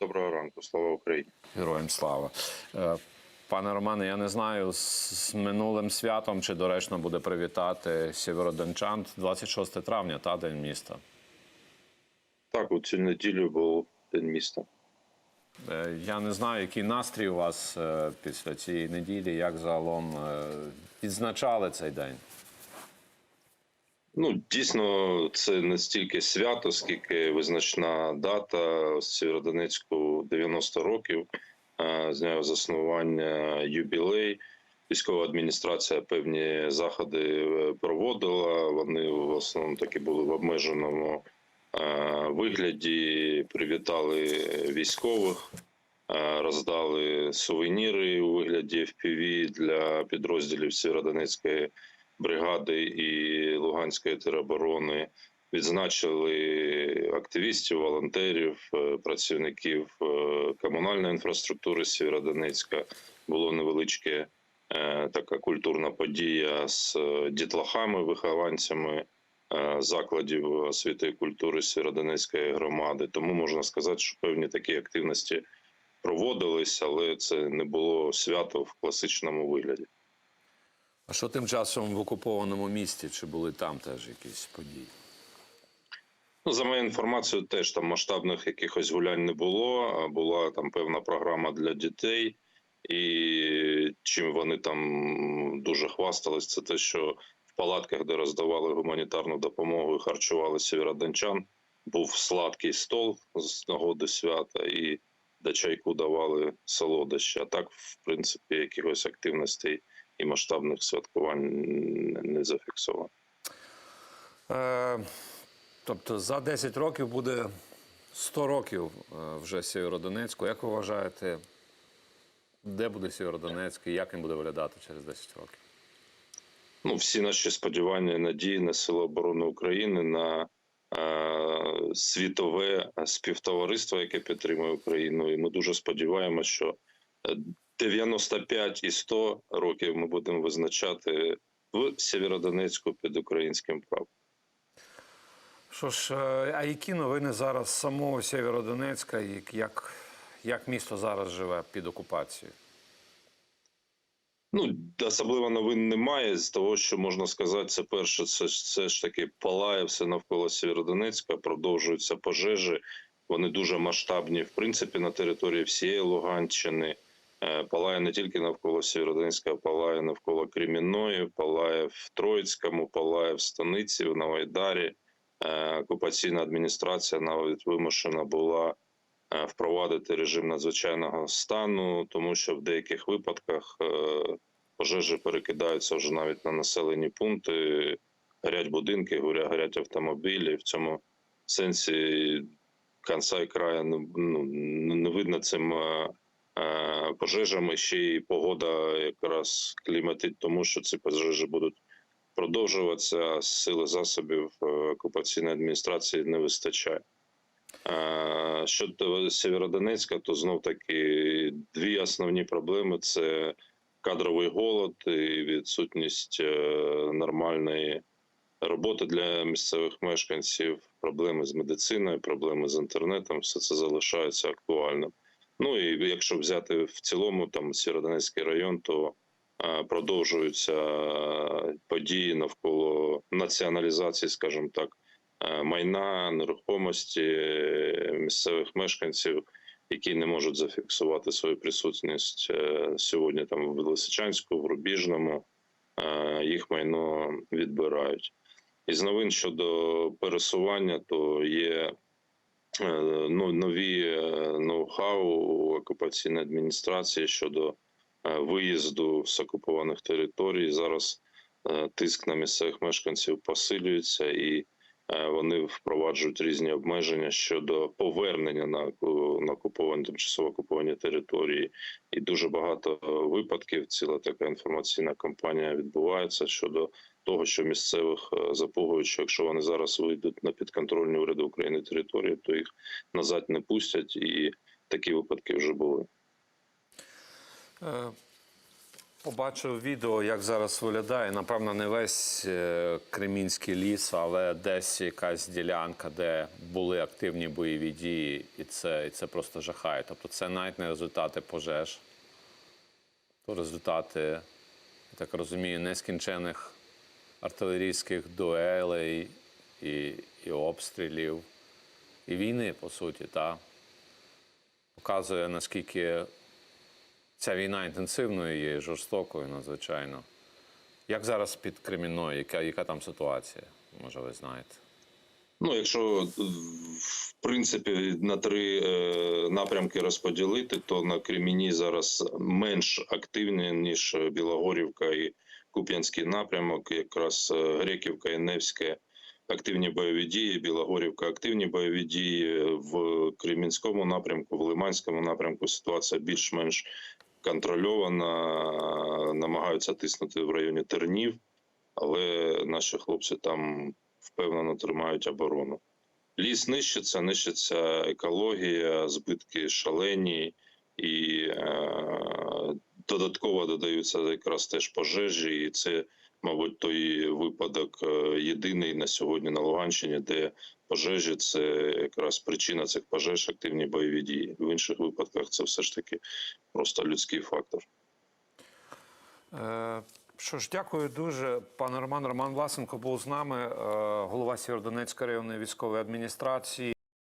Доброго ранку, слава Україні. Героям слава. Е, Пане Романе, я не знаю, з минулим святом чи доречно буде привітати сєвєродончан 26 травня, та день міста. Так, у цю неділю був день міста. Е, Я не знаю, який настрій у вас е, після цієї неділі, як загалом відзначали цей день. Ну, дійсно, це не стільки свято, скільки визначна дата Сєвєродонецьку 90 років е, з дня заснування юбілей. Військова адміністрація певні заходи е, проводила. Вони в основному таки були в обмеженому е, вигляді. Привітали військових, роздали сувеніри у вигляді FPV для підрозділів Сєвєродонецької бригади і Луганської тероборони. Відзначили активістів, волонтерів, е, працівників е, комунальної інфраструктури Сєвєродонецька. Було невеличке е, така культурна подія з дітлахами, вихованцями закладів освіти і культури Сєвєродонецької громади. Тому можна сказати, що певні такі активності проводились, але це не було свято в класичному вигляді. А що тим часом в окупованому місті? Чи були там теж якісь події? Ну, за моєю інформацією, теж там масштабних якихось гулянь не було. Була там певна програма для дітей, і чим вони там дуже хвастались, це те, що в палатках, де роздавали гуманітарну допомогу і харчували сєвєродончан, був сладкий стол з нагоди свята, і до чайку давали солодощі. А так, в принципі, якихось активностей і масштабних святкувань не- зафіксовано. Е, тобто за 10 років буде 100 років е, вже Сєвєродонецьку. Як ви вважаєте, де буде Сєвєродонецьк і як він буде виглядати через 10 років? ну, всі наші сподівання і надії на Сили оборони України на е, світове співтовариство, яке підтримує Україну. І ми дуже сподіваємося, що е, 95 і 100 років ми будемо визначати в Сєвєродонецьку під українським правом. Що ж, е, а які новини зараз самого Сєвєродонецька, як, як, як місто зараз живе під окупацією? Ну, особливо новин немає. З того, що можна сказати, це перше, це все ж таки палає все навколо Сєвєродонецька, продовжуються пожежі. Вони дуже масштабні, в принципі, на території всієї Луганщини. Е, Палає не тільки навколо Сєвєродонецька, палає навколо Кремінної, палає в Троїцькому, палає в Станиці, в Новайдарі. Е, Окупаційна адміністрація навіть вимушена була е, впровадити режим надзвичайного стану, тому що в деяких випадках пожежі перекидаються вже навіть на населені пункти, горять будинки, горя- горять автомобілі. В цьому сенсі кінця і краю ну, не видно цим е. Ще й погода якраз кліматить, тому що ці пожежі будуть продовжуватися. Сили засобів е, окупаційної адміністрації не вистачає. Щодо Сєвєродонецька, то знов таки дві основні проблеми: це кадровий голод і відсутність е, нормальної роботи для місцевих мешканців, проблеми з медициною, проблеми з інтернетом. Все це залишається актуальним. Ну і якщо взяти в цілому там Сєвєродонецький район, то е, продовжуються е, події навколо націоналізації, скажімо так, е, майна, нерухомості місцевих мешканців, які не можуть зафіксувати свою присутність сьогодні. Там в Лисичанську, в Рубіжному їх майно відбирають. Із новин щодо пересування, то є ну, нові ноу-хау у окупаційної адміністрації щодо е, виїзду з окупованих територій. Зараз е, тиск на місцевих мешканців посилюється і е, вони впроваджують різні обмеження щодо повернення на на окуповані тимчасово окуповані території. І дуже багато випадків. Ціла така інформаційна кампанія відбувається щодо того, що місцевих запугують, що якщо вони зараз вийдуть на підконтрольні уряду України території, то їх назад не пустять, і такі випадки вже були. Е, побачив відео, як зараз виглядає. Напевно, не весь е, Кремінський ліс, але десь якась ділянка, де були активні бойові дії, і це, і це просто жахає. Тобто це навіть не результати пожеж, то результати, я так розумію, нескінчених артилерійських дуелей і, і обстрілів, і війни, по суті, та показує, наскільки ця війна інтенсивною є, і жорстокою надзвичайно. Як зараз під Кремінною, яка, яка там ситуація? Може, ви знаєте? Ну, якщо е, в принципі на три е, напрямки розподілити, то на Креміні зараз менш активні, ніж Білогорівка і Куп'янський напрямок, якраз е, Греківка і Невське активні бойові дії, Білогорівка активні бойові дії. В Кремінському напрямку, в Лиманському напрямку ситуація більш-менш контрольована, намагаються тиснути в районі Тернів, але наші хлопці там впевнено тримають оборону. Ліс нищиться, нищиться екологія, збитки шалені, і е, додатково додаються якраз теж пожежі. І це, мабуть, той випадок е, єдиний на сьогодні на Луганщині, де пожежі це якраз причина цих пожеж, активні бойові дії. В інших випадках це все ж таки просто людський фактор. Е, що ж, дякую дуже, пане Роман. Роман Власенко був з нами, е, голова Сєвєродонецької районної військової адміністрації.